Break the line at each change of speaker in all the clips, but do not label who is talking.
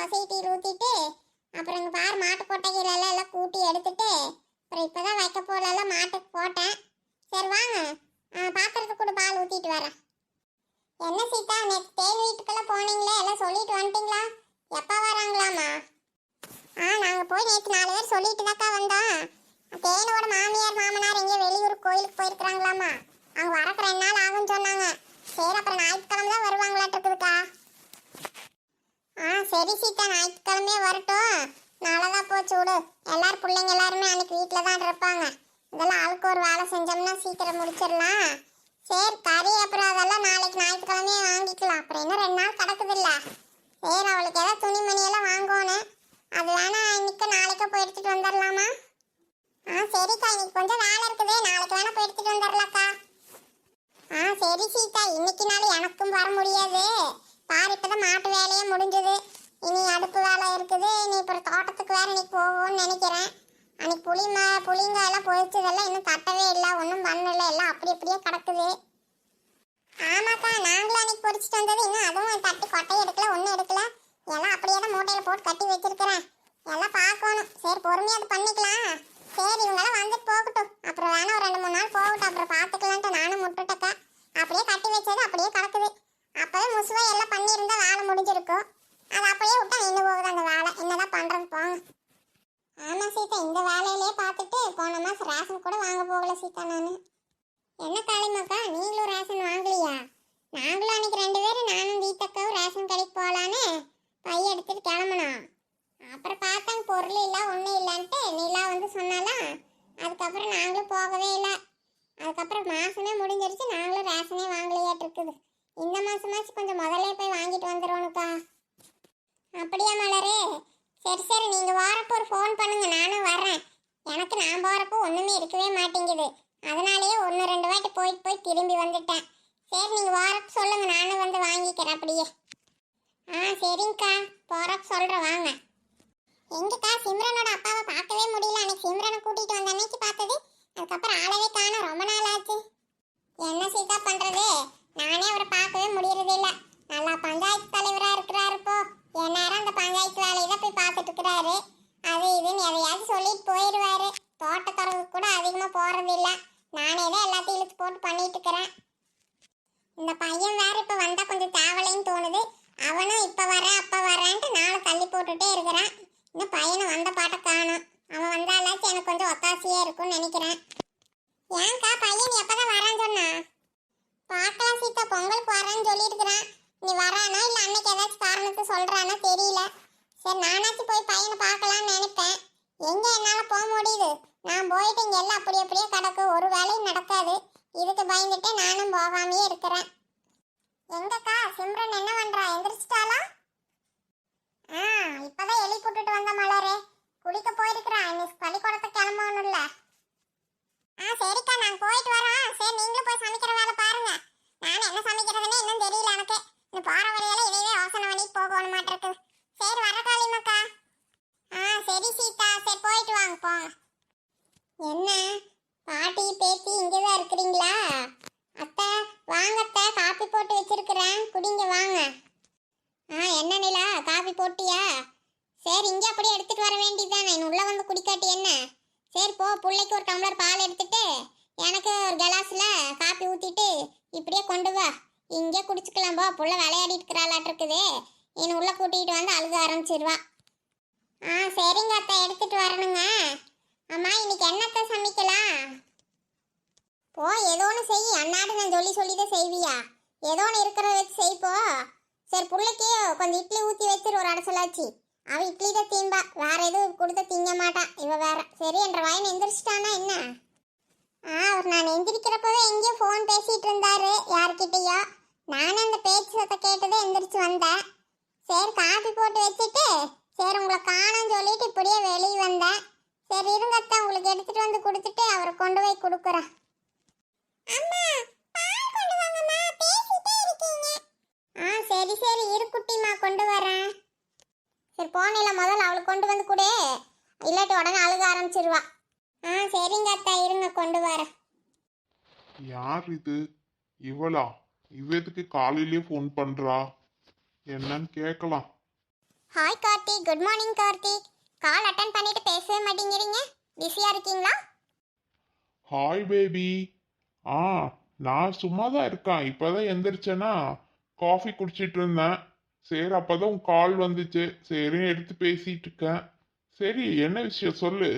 சொசைட்டியில் ஊற்றிட்டு அப்புறம் இங்கே பார் மாட்டு கொட்டைகளெல்லாம் எல்லாம் கூட்டி எடுத்துட்டு அப்புறம் இப்போதான் வைக்க போலெல்லாம் மாட்டுக்கு போட்டேன். சரி வாங்க. ஆ, பாத்திரத்துக்கு கூட பால் ஊற்றிட்டு வரேன். என்ன சீதா நேற்று தேன் வீட்டுக்கெல்லாம் போனீங்களே எல்லாம் சொல்லிட்டு வந்துட்டீங்களா? எப்போ வராங்களாமா ஆ நாங்கள் போய் நேற்று நாலு பேர் சொல்லிட்டு தாக்கா வந்தோம். தேனோட மாமியார் மாமனார் எங்கேயோ வெளியூர் கோயிலுக்கு போயிருக்கிறாங்களாமா அவங்க வரக்கு ரெண்டு நாள் ஆகும்னு சொன்னாங்க. சரி அப்புறம் ஞாயிற்றுக்கிழமை தான் வருவாங்களாட்டு இருக்குதுக்கா. ஆ சரி சீதா ஞாயிற்றுக்கிழமையே வரட்டும். நல்லதாக போச்சு விடு எல்லாரும் பிள்ளைங்க எல்லாருமே அன்னைக்கு வீட்டில் தான் இருப்பாங்க. இதெல்லாம் ஆளுக்கு ஒரு வேலை செஞ்சோம்னா சீக்கிரம் முடிச்சிடலாம். சரி கறி அப்புறம் அதெல்லாம் நாளைக்கு ஞாயிற்றுக்கிழமையே வாங்கிக்கலாம். அப்புறம் இன்னும் ரெண்டு நாள் கிடக்குதில்ல. சரி அவளுக்கு ஏதாவது துணிமணி எல்லாம் வாங்கணும் அது வேணா இன்னைக்கு நாளைக்கு போய் எடுத்துகிட்டு வந்துடலாமா? ஆ சரிக்கா இன்னைக்கு கொஞ்சம் வேலை இருக்குது. நாளைக்கு வேணா போய் எடுத்துகிட்டு வந்துடலாக்கா. ஆ சரி சீதா இன்னைக்குனாலும் எனக்கும் வர முடியாது. பாரு இப்பதான் மாட்டு வேலையே முடிஞ்சது. இனி அடுப்பு வேலை இருக்குது. இனி அப்புறம் தோட்டத்துக்கு வேற இன்னைக்கு போவோம்னு நினைக்கிறேன். அன்னைக்கு புளி ம புளிங்க எல்லாம் பொழிச்சதெல்லாம் இன்னும் தட்டவே இல்லை ஒன்றும் பண்ணல. எல்லாம் அப்படி அப்படியே கிடக்குது. ஆமாக்கா நாங்களும் அன்னைக்கு பொறிச்சிட்டு வந்தது இன்னும் அதுவும் தட்டி கொட்டை எடுக்கல ஒன்றும் எடுக்கல. எல்லாம் அப்படியே தான் மூட்டையில் போட்டு கட்டி வச்சிருக்கிறேன். எல்லாம் பார்க்கணும். சரி பொறுமையாக அது பண்ணிக்கலாம். சரி இவங்கெல்லாம் வந்து போகட்டும் அப்புறம் வேணா ஒரு ரெண்டு மூணு நாள் போகட்டும் அப்புறம் பார்த்துக்கலான்ட்டு நானும் முட்டுட்டக்கா அப்படியே கட்டி வச்சது அப்படியே கிடக்குது அப்போவே முசுவா எல்லாம் பண்ணியிருந்தா வேலை முடிஞ்சிருக்கும் அது அப்படியே விட்டா நின்று போகுது அந்த வேலை என்னதான் பண்ணுறது போங்க ஆமா சீதா இந்த வேலையிலே பார்த்துட்டு போன மாசம் ரேஷன் கூட வாங்க போகல சீதா நான் என்ன காளிமாக்கா நீங்களும் ரேஷன் வாங்கலையா நாங்களும் அன்னைக்கு ரெண்டு பேரும் நானும் வீட்டக்காவும் ரேஷன் கடைக்கு போகலான்னு பைய எடுத்துட்டு கிளம்புனோம் அப்புறம் பார்த்தாங்க பொருள் இல்லை ஒன்றும் இல்லைன்ட்டு நிலா வந்து சொன்னாலாம் அதுக்கப்புறம் நாங்களும் போகவே இல்லை. அதுக்கப்புறம் மாசமே முடிஞ்சிருச்சு நாங்களும் ரேஷனே வாங்கலையாட்டு இருக்குது. இந்த மாசமாச்சு கொஞ்சம் முதல்ல போய் வாங்கிட்டு வந்துடுவோனுக்கா அப்படியா மலரே? சரி சரி நீங்க வாரப்போ ஒரு ஃபோன் பண்ணுங்க நானும் வர்றேன். எனக்கு நான் போறப்போ ஒண்ணுமே இருக்கவே மாட்டேங்குது. அதனாலேயே ஒன்று ரெண்டு வாட்டி போயிட்டு போய் திரும்பி வந்துட்டேன். சரி நீங்க வாரப்ப சொல்லுங்க நானும் வந்து வாங்கிக்கிறேன் அப்படியே. ஆ சரிங்கக்கா. போறப்ப சொல்கிறேன் வாங்க. எங்கக்கா சிம்ரனோட அப்பாவை பார்க்கவே முடியல அன்னைக்கு சிம்ரனை கூட்டிட்டு வந்த அன்னைக்கு பார்த்தது அதுக்கப்புறம் ஆளவே காணும். ரொம்ப நாள் ஆச்சு என்ன சீதா பண்றது? நானே அவரை பார்க்கவே முடியறது இல்ல. நல்லா பஞ்சாயத்து தலைவரா இருக்கிறாரு இப்போ. எந்நேரம் அந்த பஞ்சாயத்து வேலையை தான் போய் பார்த்துட்டு இருக்கிறாரு. அது இதுன்னு எதையாவது சொல்லிட்டு போயிடுவாரு. தோட்டத்துறவு கூட அதிகமாக போறது இல்ல. நானே தான் எல்லாத்தையும் இழுத்து போட்டு பண்ணிட்டு இருக்கிறேன். இந்த பையன் வேற இப்போ வந்தா கொஞ்சம் தேவலைன்னு தோணுது. அவனும் இப்ப வரேன் அப்போ வரேன்ட்டு நாளை தள்ளி போட்டுட்டே இருக்கிறான். இன்னும் பையனை வந்த பாட்டை காணும். அவன் வந்தாலாச்சும் எனக்கு கொஞ்சம் ஒத்தாசையா இருக்கும்னு நினைக்கிறேன். ஏன்க்கா பையன் எப்பதான் வரான்னு சொன்னா? பார்க்கலாம் சீதா பொங்கலுக்கு வரேன்னு சொல்லியிருக்கிறான். நீ வரானா இல்ல அன்னைக்கு ஏதாச்சும் காரணத்தை சொல்றானா தெரியல. சரி நானாச்சும் போய் பையனை பார்க்கலாம்னு நினைப்பேன். எங்க என்னால போக முடியுது? நான் போயிட்டு இங்க எல்லாம் அப்படி அப்படியே கிடக்கு. ஒரு வேலையும் நடக்காது. இதுக்கு பயந்துட்டு நானும் போகாமையே இருக்கிறேன். எங்கக்கா சிம்ரன் என்ன பண்றா? எந்திரிச்சிட்டாலா ஆ இப்பதான் எலி போட்டுட்டு வந்த மலரே குளிக்க போயிருக்கிறா இன்னைக்கு பள்ளிக்கூடத்துக்கு கிளம்பணும்ல ஆ சரிக்கா நான் போயிட்டு வரோம் சரி நீங்களும் போய் சமைக்கிற வேலை பாருங்க நான் என்ன சமைக்கிறதுன்னு இன்னும் தெரியல எனக்கு இந்த போற வழியில இதையவே யோசனை பண்ணி போகணும் மாட்டிருக்கு. சரி வர காளிமக்கா ஆ சரி சீதா. சரி போயிட்டு வாங்க போங்க. என்ன? பாட்டி பேத்தி இங்கே தான் இருக்கிறீங்களா? அத்தை வாங்க அத்தை. காப்பி போட்டு வச்சிருக்கிறேன். குடிங்க வாங்க. ஆ என்ன நிலா? காப்பி போட்டியா? சரி இங்கே அப்படியே எடுத்துட்டு வர வேண்டியதுதானே. இன்னும் உள்ள வந்து குடிக்காட்டி என்ன? சரி போ. பிள்ளைக்கு ஒரு டம்ளர் பால் எடுத்துட்டு எனக்கு ஒரு கிளாஸில் காப்பி ஊற்றிட்டு இப்படியே கொண்டு வா. இங்கே குடிச்சுக்கலாம் போ புள்ள விளையாடிட்டு இருக்கிறாளாட்டு இருக்குது என்னை உள்ள கூட்டிகிட்டு வந்து அழுக ஆரம்பிச்சிருவா. ஆ சரிங்க அத்தை எடுத்துட்டு வரணுங்க. அம்மா இன்னைக்கு என்னத்தை சமைக்கலாம்? போ ஏதோ ஒன்று செய். அண்ணாடு நான் சொல்லி சொல்லி தான் செய்வியா? ஏதோ ஒன்று இருக்கிறத வச்சு செய்ப்போ சரி பிள்ளைக்கு கொஞ்சம் இட்லி ஊற்றி வச்சிரு ஒரு அடைச்சலாச்சு அவ இட்லி தான் தீம்பா. வேற எதுவும் கொடுத்து திங்க மாட்டான் இவ வேற. சரி என்ற வாயின் எந்திரிச்சிட்டானா என்ன? ஆ அவர் நான் எந்திரிக்கிறப்பவே எங்கேயோ ஃபோன் பேசிகிட்டு இருந்தாரு. யார்கிட்டயோ? நானும் அந்த பேச்சு சத்தம் கேட்டதே எந்திரிச்சு வந்தேன். சரி காபி போட்டு வச்சுட்டு சரி உங்களை காணோம்னு சொல்லிட்டு இப்படியே வெளியே வந்தேன். சரி இருங்கத்தான் உங்களுக்கு எடுத்துட்டு வந்து கொடுத்துட்டு அவரை கொண்டு போய் கொடுக்குறேன். அம்மா கொண்டு ஆ சரி சரி இரு குட்டிமா கொண்டு கொண்டு வரேன். சரி போனில முதல்ல அவளுக்கு கொண்டு வந்து கொடு. இல்லாட்டி உடனே அழுக ஆரம்பிச்சிருவா. ஆ சரிங்க அத்தா இருங்க கொண்டு வரேன்.
யார் இது? இவளா? இவ எதுக்கு காலையிலேயே ஃபோன் பண்றா? என்னன்னு கேட்கலாம்
hi Karthik good morning Karthik. Call attend பண்ணிட்டு பேசவே மாட்டேங்கிறீங்க. பிஸியா இருக்கீங்களா?
ஹாய் பேபி ஆ நான் சும்மா தான் இருக்கேன். இப்போதான் எந்திரிச்சேனா காஃபி குடிச்சிட்டு இருந்தேன். சரி அப்பதான் உன் கால் வந்துச்சு. சரி எடுத்து பேசிட்டு இருக்கேன். சரி என்ன விஷயம் சொல்லு?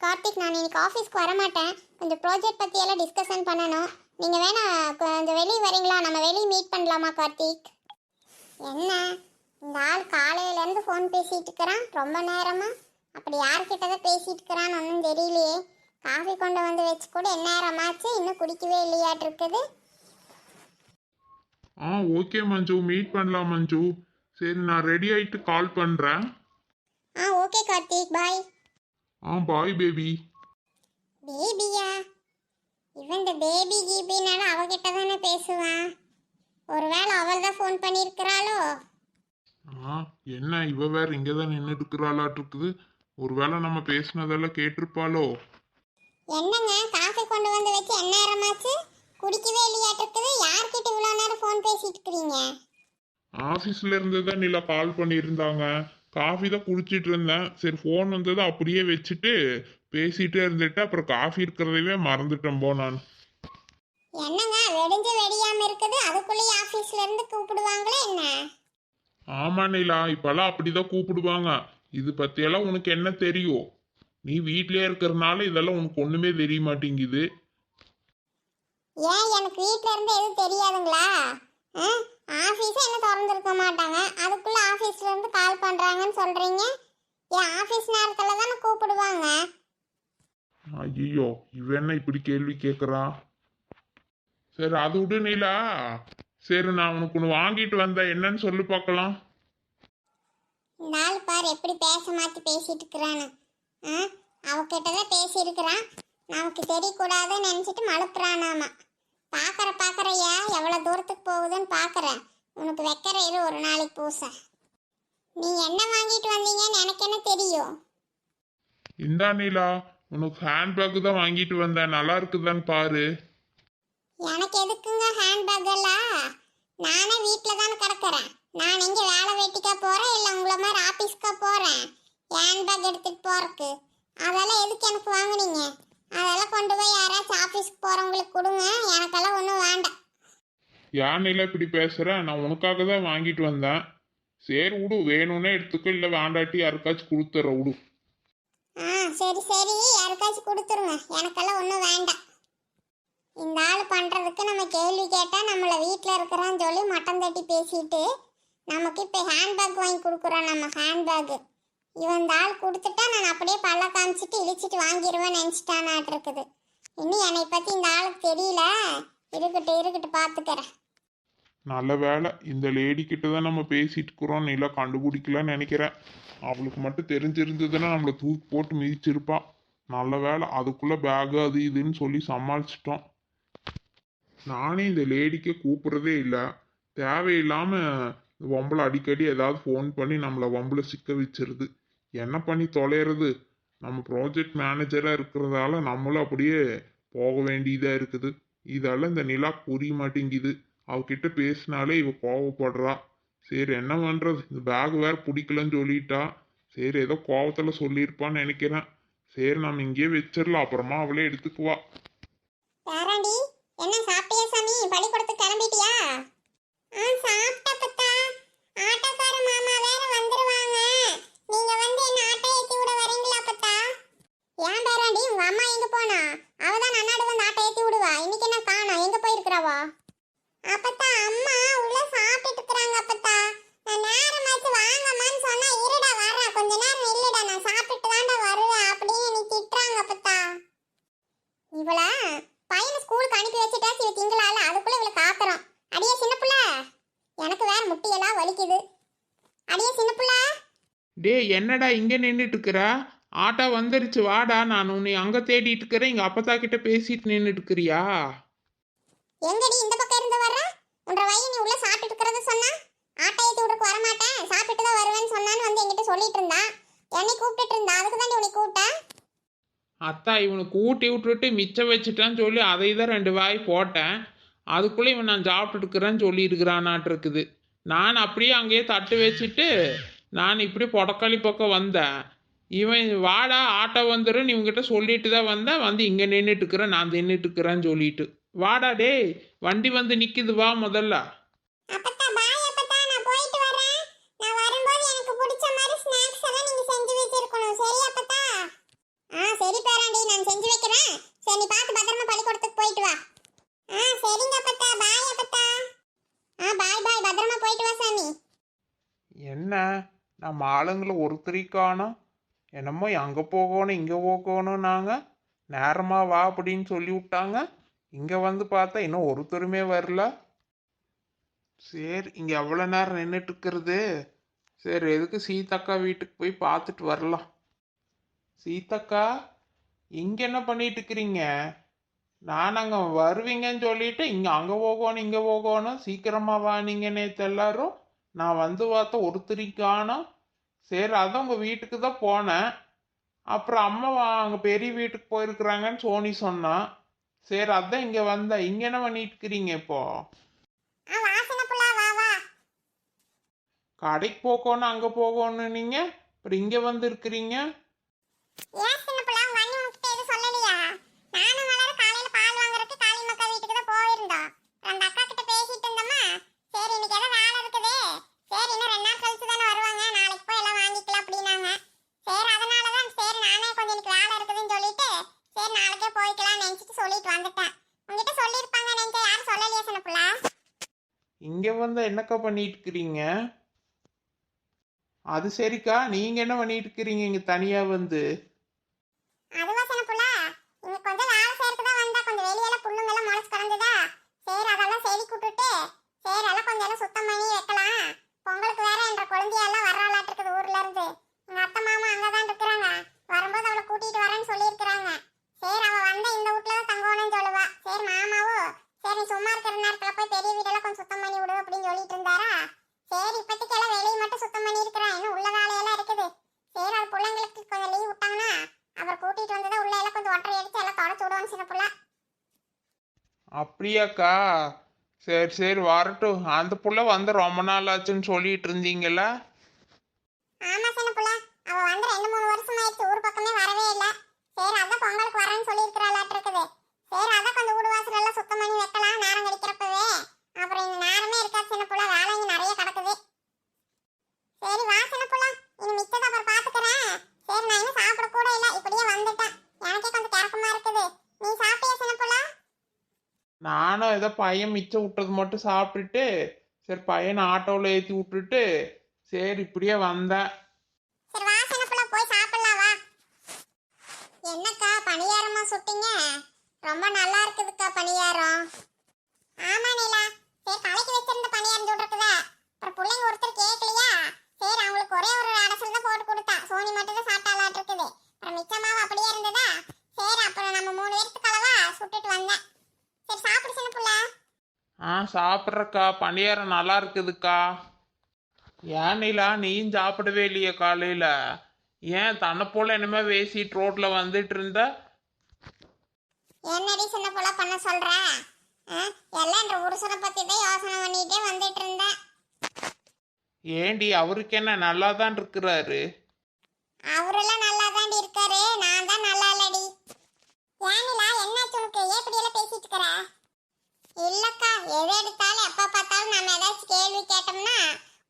கார்த்திக் நான் இன்னைக்கு ஆஃபீஸ்க்கு வர மாட்டேன் கொஞ்சம் ப்ராஜெக்ட் பத்தி எல்லாம் டிஸ்கஷன் பண்ணணும். நீங்க வேணா கொஞ்சம் வெளியே வரீங்களா? நம்ம வெளியே மீட் பண்ணலாமா கார்த்திக்? என்ன? இந்த ஆள் காலையில இருந்து ஃபோன் பேசிட்டு இருக்கிறான். ரொம்ப நேரமா? அப்படி யார்கிட்ட தான் பேசிட்டு இருக்கிறான்னு ஒன்றும் தெரியலையே. காஃபி கொண்டு வந்து வச்சு கூட என்ன நேரமாச்சு? இன்னும் குடிக்கவே இல்லையாட்டு இருக்குது.
ஆ ஓகே மஞ்சு. மீட் பண்ணலாம் மஞ்சு. சரி நான் ரெடி ஆயிட்டு கால் பண்றேன்.
ஆ ஓகே கார்த்திக். பாய்
ஆ பாய் பேபி
பேபியா இவன் இந்த பேபி கீபினால அவகிட்ட தானே பேசுவான்? ஒருவேளை அவள் தான் ஃபோன் பண்ணியிருக்கிறாளோ?
ஆ என்ன இவ வேற இங்கே தான் நின்றுட்டு இருக்கிறாளாட்டு இருக்குது ஒருவேளை நம்ம பேசினதெல்லாம் கேட்டிருப்பாளோ?
என்னங்க காஃபி கொண்டு வந்து வச்சு என்ன நேரமாச்சு குடிக்கவே இல்லையாட்டு இருக்குது யார்கிட்ட இவ்வளோ நேரம் ஃபோன் பேசிட்டு இருக்கிறீங்க
ஆஃபீஸ்ல இருந்து தான் நிலா கால் பண்ணியிருந்தாங்க. காஃபி தான் குடிச்சிட்டு இருந்தேன். சரி ஃபோன் வந்தது அப்படியே வச்சுட்டு பேசிட்டே இருந்துட்டு அப்புறம் காஃபி இருக்கிறதையே மறந்துட்டேன் போ நான்.
என்னங்க வெடிஞ்சு வெடியாம இருக்குது. அதுக்குள்ளேயே ஆஃபீஸ்ல இருந்து கூப்பிடுவாங்களே என்ன?
ஆமா நிலா. இப்பெல்லாம் அப்படிதான் கூப்பிடுவாங்க. இது பத்தியெல்லாம் உனக்கு என்ன தெரியும்? நீ வீட்லயே இருக்கிறனால இதெல்லாம் உனக்கு ஒண்ணுமே தெரிய மாட்டேங்குது.
ஏன் எனக்கு வீட்ல இருந்து எதுவும் தெரியாதுங்களா? ஆஃபீஸே என்ன திறந்துருக்க மாட்டாங்க. அதுக்குள்ள ஆஃபீஸ்ல இருந்து கால் பண்றாங்கன்னு சொல்றீங்க. ஏன் ஆஃபீஸ் நேரத்துல தானே கூப்பிடுவாங்க.
ஐயோ இவ என்ன இப்படி கேள்வி கேட்குறா சரி அது விடு நீலா. சரி நான் உனக்கு ஒன்று வாங்கிட்டு வந்தேன் என்னன்னு சொல்லி பார்க்கலாம்.
ஆள் பாரு எப்படி பேச மாத்தி பேசிட்டு இருக்கிறான்னு. ஆ? அவகிட்ட தான் பேசியிருக்கிறான் நமக்கு தெரியக்கூடாதுன்னு நினச்சிட்டு மழுப்புறானாமா. பார்க்குற பார்க்குறையா எவ்வளோ தூரத்துக்கு போகுதுன்னு பார்க்குறேன் உனக்கு வைக்கிற இரு ஒரு நாளைக்கு பூச. நீ என்ன வாங்கிட்டு வந்தீங்கன்னு எனக்கு என்ன தெரியும்?
இந்தா நீலா உனக்கு ஹேண்ட்பேக் தான் வாங்கிட்டு வந்தேன். நல்லா இருக்குதான்னு பாரு.
எனக்கு எதுக்குங்க ஹேண்ட்பேக் எல்லாம்? நானே வீட்டில் தானே கிடக்குறேன். நான் எங்கே வேலை வெட்டிக்கா போகிறேன் இல்லை உங்களை மாதிரி ஆஃபீஸ்க்கா போகிறேன் ஹேண்ட்பேக் எடுத்துகிட்டு போகிறக்கு அதெல்லாம் எதுக்கு எனக்கு வாங்குனீங்க? அதெல்லாம் கொண்டு போய் யாராச்சும் ஆஃபீஸ்க்கு போகிறவங்களுக்கு கொடுங்க. எனக்கெல்லாம் ஒன்றும் வேண்டாம்.
ஏன் நீலா இப்படி பேசுற? நான் உனக்காக தான் வாங்கிட்டு வந்தேன். சரி விடு வேணும்னே எடுத்துக்கோ இல்லை வேண்டாட்டி யாருக்காச்சும் கொடுத்துற விடு
ஆ சரி சரி. யாருக்காச்சும் கொடுத்துருங்க. எனக்கெல்லாம் ஒன்றும் வேண்டாம். இந்த ஆள் பண்ணுறதுக்கு நம்ம கேள்வி கேட்டால் நம்மளை வீட்டில் இருக்கிறான்னு சொல்லி மட்டம் தட்டி பேசிட்டு நமக்கு இப்போ ஹேண்ட்பேக் வாங்கி கொடுக்குறோம் நம்ம ஹேண்ட்பேக்கு இவன் இந்த ஆள் கொடுத்துட்டா நான் அப்படியே பல்ல காமிச்சிட்டு இழிச்சிட்டு வாங்கிடுவேன் நினச்சிட்டானாட்டு இருக்குது இன்னும் என்னை பற்றி இந்த ஆளுக்கு தெரியல. இருக்கட்டு இருக்கட்டு பார்த்துக்கிறேன்
நல்ல வேலை இந்த லேடி கிட்ட தான் நம்ம பேசிட்டு இருக்கிறோம். நீலா கண்டுபிடிக்கலன்னு நினைக்கிறேன். அவளுக்கு மட்டும் தெரிஞ்சிருந்ததுன்னா நம்மளை தூக்கி போட்டு மிதிச்சிருப்பா. நல்ல வேலை அதுக்குள்ளே பேக் அது இதுன்னு சொல்லி சமாளிச்சிட்டோம். நானே இந்த லேடிக்கே கூப்பிட்றதே இல்லை. தேவையில்லாமல் வம்பளை அடிக்கடி ஏதாவது ஃபோன் பண்ணி நம்மளை வம்பளை சிக்க வச்சிருது. என்ன பண்ணி தொலைறது? நம்ம ப்ராஜெக்ட் மேனேஜராக இருக்கிறதால நம்மளும் அப்படியே போக வேண்டியதாக இருக்குது. இதெல்லாம் இந்த நிலா புரிய மாட்டேங்குது. அவகிட்ட பேசினாலே இவ கோவப்படுறா. சரி என்ன பண்ணுறது இந்த பேக் வேற பிடிக்கலன்னு சொல்லிட்டா. சரி ஏதோ கோவத்தில் சொல்லியிருப்பான்னு நினைக்கிறேன். சரி நம்ம இங்கேயே வச்சிடலாம். அப்புறமா அவளே எடுத்துக்குவா.
பேராண்டி என்ன சாப்பிட்டியா சாமி? பள்ளிக்கூடத்துக்கு கிளம்பிட்டியா? ஆ சாப்பிட்ட பத்தா. ஆட்டோக்கார மாமா வேற வந்துருவாங்க நீங்க வந்து என்ன ஆட்டோ ஏத்தி விட வரீங்களா பத்தா ஏன் பேராண்டி உங்க அம்மா எங்க போனா? அவ தான் நன்னாடு வந்து ஆட்டை ஏத்தி விடுவா. இன்னைக்கு என்ன காணோம்? எங்க போயிருக்கிறாவா? அப்பத்தா அம்மா உள்ள சாப்பிட்டுட்டு இருக்கிறாங்க அப்பத்தா. நான் நேரமாச்சு வாங்கம்மான்னு சொன்னா இருடா வரேன் கொஞ்ச நேரம் இல்லடா நான் சாப்பிட்டு தாண்டா வருவேன் அப்படின்னு நீ திட்டுறாங்க அப்பத்தா. இவள பையனை ஸ்கூலுக்கு அனுப்பி வச்சுட்டா இவ திங்களால. அதுக்குள்ள இவளை காத்துறோம். அடியே சின்ன புள்ள. எனக்கு வேற முட்டியெல்லாம் வலிக்குது. அடியே சின்ன புள்ள.
டேய் என்னடா இங்கே நின்றுட்டு இருக்கிறா? ஆட்டோ வந்துருச்சு வாடா. நான் உன்னை அங்கே தேடிட்டு இருக்கிறேன். எங்கள் அப்பத்தா கிட்ட பேசிட்டு நின்றுட்டு இருக்கிறியா
எங்கடி இந்த பக்கம் இருந்து வர்ற? உன்ற வயி நீ உள்ள சாப்பிட்டுட்டு இருக்கிறத சொன்னா? ஆட்டோ ஏற்றி விட்ருக்கு வரமாட்டேன். சாப்பிட்டு தான் வருவேன்னு சொன்னான்னு வந்து என்கிட்ட சொல்லிட்டு இருந்தா? என்னை கூப்பிட்டுட்டு இருந்தா? அதுக்கு தான் உனக்கு கூப்பிட்டேன்
அத்தா இவனுக்கு ஊட்டி விட்டுட்டு மிச்சம் வச்சுட்டான்னு சொல்லி அதை தான் ரெண்டு வாய் போட்டேன். அதுக்குள்ளே இவன் நான் சாப்பிட்டுட்டு இருக்கிறேன்னு சொல்லியிருக்கிறானாட்டு இருக்குது நான் அப்படியே அங்கேயே தட்டு வச்சுட்டு நான் இப்படி பொடக்காளி பக்கம் வந்தேன். இவன் வாடா ஆட்டோ வந்துடும் இவங்கிட்ட சொல்லிட்டு தான் வந்தேன் வந்து இங்கே நின்றுட்டு இருக்கிறேன் நான் நின்றுட்டு இருக்கிறேன்னு சொல்லிட்டு. வாடா டேய் வண்டி வந்து நிற்கிது வா முதல்ல.
அப்பத்தா பாய் அப்பத்தா நான் போயிட்டு வரேன். நான் வரும்போது எனக்கு பிடிச்ச மாதிரி ஸ்நாக்ஸ் எல்லாம் நீங்க செஞ்சு வச்சிருக்கணும். சரி அப்பத்தா? ஆ சரி பேராண்டி நான் செஞ்சு வைக்கிறேன். சரி நீ பார்த்து பத்திரமா பள்ளிக்கூடத்துக்கு போயிட்டு வா. ஆ சரிங்க அப்பத்தா பாய் அப்பத்தா. ஆ பாய் பாய் பத்திரமா போயிட்டு வா சாமி.
என்ன? நம்ம ஆளுங்களை ஒருத்தரையும் காணோம். என்னமோ அங்கே போகணும் இங்கே போகணும் நாங்கள் நேரமாக வா அப்படின்னு சொல்லி விட்டாங்க. இங்கே வந்து பார்த்தா இன்னும் ஒருத்தருமே வரல. சரி இங்கே எவ்வளோ நேரம் நின்றுட்டு இருக்கிறது? சரி எதுக்கு சீதக்கா வீட்டுக்கு போய் பார்த்துட்டு வரலாம். சீத்தக்கா இங்கே என்ன பண்ணிட்டு இருக்கிறீங்க? நான் அங்கே வருவீங்கன்னு சொல்லிட்டு இங்கே அங்கே போகணும் இங்கே போகணும். சீக்கிரமாக வானீங்க நேற்று எல்லாரும். நான் வந்து பார்த்தா ஒருத்தரிக்கானோ காணோம். சரி அதான் உங்கள் வீட்டுக்கு தான் போனேன். அப்புறம் அம்மா அங்கே பெரிய வீட்டுக்கு போயிருக்கிறாங்கன்னு சோனி சொன்னான் சரி அதான் இங்கே வந்தேன். இங்கே என்ன பண்ணிட்டு இருக்கிறீங்க இப்போ கடைக்கு போகணும் அங்கே போகணும் நீங்கள் அப்புறம் இங்கே வந்து இருக்கிறீங்க
ஏன் சின்ன புள்ளா உங்க அண்ணி உன்கிட்ட எதுவும் சொல்லலையா நானும் மலர் காலையில பால் வாங்குறதுக்கு காளி மக்கா வீட்டுக்கு தான் போயிருந்தோம் அந்த அக்கா கிட்ட பேசிட்டு இருந்தோமா சரி இன்னைக்கு ஏதோ வேலை இருக்குது சரி இன்னும் ரெண்டு நாள் கழிச்சு தானே வருவாங்க நாளைக்கு போய் எல்லாம் வாங்கிக்கலாம் அப்படின்னாங்க சரி அதனால தான் சரி நானே கொஞ்சம் எனக்கு வேலை இருக்குதுன்னு சொல்லிட்டு சரி நாளைக்கே போய்க்கலாம்னு நினைச்சிட்டு சொல்லிட்டு வந்துட்டேன் உங்ககிட்ட சொல்லியிருப்பாங்க நினைச்சா யாரும் சொல்லலையா சின்ன புள்ளா
இங்கே வந்து என்னக்கா பண்ணிட்டு இருக்கிறீங்க அது சரிக்கா. நீங்கள் என்ன பண்ணிட்டு இருக்கிறீங்க இங்கே தனியாக வந்து
அதுவா சின்ன புள்ளா இங்க கொஞ்சம் வேலை செய்யறதுக்கு தான் வந்தா கொஞ்சம் வெளியில புல்லுங்கெல்லாம் முளைச்சு கிடந்ததா சரி அதெல்லாம் செடி கூட்டுட்டு சரி எல்லாம் கொஞ்சம் எல்லாம் சுத்தம் பண்ணி வைக்கலாம் பொங்கலுக்கு வேற என்ற குழந்தையெல்லாம் வரலாட்டு இருக்குது ஊர்ல இருந்து எங்க அத்தை மாமா அங்கதான் இருக்கிறாங்க வரும்போது அவளை கூட்டிட்டு வரேன்னு சொல்லியிருக்கிறாங்க சரி அவ வந்தா இந்த வீட்ல தான் தங்கணும்னு சொல்லுவா சரி மாமாவும் சரி நீ சும்மா இருக்கிற நேரத்துல போய் பெரிய வீடெல்லாம் கொஞ்சம் சுத்தம் பண்ணி விடு அப்படின்னு சொல்லிட்டு இருந்தாரா சரி இப்போதைக்கு எல்லாம் வெளியே மட்டும் சுத்தம் பண்ணி இருக்கிறேன் இன்னும் உள்ள வேலையெல்லாம் இருக்குது சரி அது பிள்ளைங்களுக்கு கொஞ்சம் லீவ் விட்டாங்கன்னா அவர் கூட்டிட்டு வந்ததை உள்ள எல்லாம் கொஞ்சம் ஒட்டரை அடிச்சு எல்லாம் தொடச்சு விடுவோம் சின்ன புள்ள
அப்படியாக்கா சரி சரி வரட்டும். அந்த புள்ள வந்து ரொம்ப நாள் ஆச்சுன்னு சொல்லிட்டு இருந்தீங்கல்ல?
ஆமா சின்ன புள்ள. அவ வந்து ரெண்டு மூணு வருஷம் ஆயிடுச்சு ஊர் பக்கமே வரவே இல்ல. சரி அதான் பொங்கலுக்கு வரேன்னு சொல்லி சொல்லியிருக்கிறாளாட்டு இருக்குது. சரி அதான் கொஞ்சம் வீடு வாசல் எல்லாம் சுத்தம் பண்ணி வைக்கலாம். நேரம் கிடைக்கிறப்பவே. அப்புறம் இந்த நேரமே இருக்காது சின்ன புள்ள? வேலை இங்க நிறைய கிடக்குது. சரி வா சின்ன புள்ள. இனி மிச்சத்தை அப்புறம் பாத்துக்கிறேன். சரி நான் இன்னும் சாப்பிட கூட இல்ல. இப்படியே வந்துட்டேன். எனக்கே கொஞ்சம் கிறக்கமா இருக்குது. நீ சாப்பிட்டியா சின்ன புள்ள?
நானும் ஏதோ பையன் மிச்சம் விட்டது மட்டும் சாப்பிட்டுட்டு சரி பையனை ஆட்டோவில் ஏற்றி விட்டுட்டு சரி இப்படியே வந்தேன்.
சரி என்னக்கா பணியாரமா சுட்டீங்க? ரொம்ப நல்லா இருக்குதுக்கா பணியாரம். ஆமா நீலா. சரி கலக்கி வச்சிருந்த பணியாரம் சுடுறதுதா அப்புறம் பிள்ளைங்க ஒருத்தர் கேட்கலையா சரி அவங்களுக்கு ஒரே ஒரு அடசல் தான் போட்டு கொடுத்தா. சோனி மட்டும் தான் சாப்பிட்டாலாட்டு இருக்குது அப்புறம் மிச்சமாவும் அப்படியே இருந்ததா? சரி அப்புறம் நம்ம மூணு பேருக்கு கலவா சுட்டுட்டு வந்தேன். சரி சாப்பிடு சின்ன புள்ள.
ஆ சாப்பிட்றக்கா. பணியாரம் நல்லா இருக்குதுக்கா. ஏன் நீலா நீயும் சாப்பிடவே இல்லையே காலையில்? ஏன் தன்னை போல என்னமே வேசிட்டு ரோட்டில் வந்துட்டு இருந்த?
என்னடி சின்ன புள்ள பண்ண சொல்ற? ஆ? எல்லாம் இந்த புருஷனை பத்தி தான் யோசனை பண்ணிட்டே வந்துட்டு இருந்தேன்
ஏண்டி அவருக்கு என்ன நல்லா தான் இருக்கிறாரு?
அவரெல்லாம் நல்லா தாண்டி இருக்காரு நான் தான் நல்லா இல்லடி ஏனிலா என்னாச்சு உனக்கு ஏன் இப்படி எல்லாம் பேசிட்டு இருக்கிற இல்லக்கா எது எடுத்தாலும் எப்ப பார்த்தாலும் நம்ம ஏதாச்சும் கேள்வி கேட்டோம்னா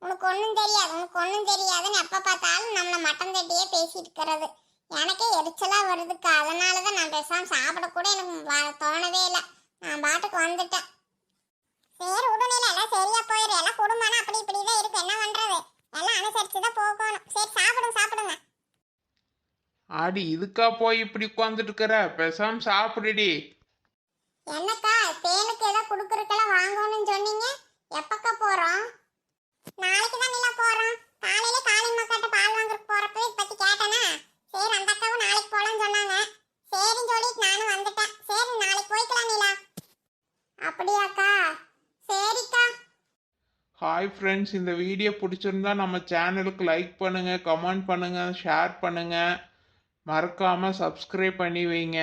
உனக்கு ஒன்றும் தெரியாது உனக்கு ஒன்றும் தெரியாதுன்னு எப்ப பார்த்தாலும் நம்மளை மட்டம் தட்டியே பேசிட்டு இருக்கிறது எனக்கே எரிச்சலா வருதுக்கா. அதனால தான் நான் பேசாம சாப்பிட கூட எனக்கு தோணவே இல்லை. நான் பாட்டுக்கு வந்துட்டேன். சரி உடனே எல்லாம் சரியா போயிரு. எல்லாம் குடும்பம்னா அப்படி இப்படி தான் இருக்கு என்ன பண்றது? எல்லாம் அனுசரிச்சு தான் போகணும். சரி சாப்பிடுங்க சாப்பிடுங்க.
ஆடி இதுக்கா போய் இப்படி உட்காந்துட்டு இருக்கிற? பேசாம சாப்பிடுடி.
என்னக்கா தேனுக்கு ஏதோ குடுக்கறதுக்கெல்லாம் வாங்கணும்னு சொன்னீங்க எப்பக்கா போறோம் நாளைக்கு தான் நிலா போறோம் காலையில காளிம்மா கிட்ட பால் வாங்குறதுக்கு போறப்ப பத்தி கேட்டேனா சரி அந்த அக்காவும் நாளைக்கு போலாம்னு சொன்னாங்க சரின்னு சொல்லிட்டு நானும் வந்துட்டேன் சரி நாளைக்கு போய்க்கலாம் நிலா அப்படியாக்கா சரிக்கா
ஹாய் ஃப்ரெண்ட்ஸ் இந்த வீடியோ பிடிச்சிருந்தா நம்ம சேனலுக்கு லைக் பண்ணுங்கள் கமெண்ட் பண்ணுங்கள் ஷேர் பண்ணுங்கள் மறக்காமல் சப்ஸ்கிரைப் பண்ணி வைங்க.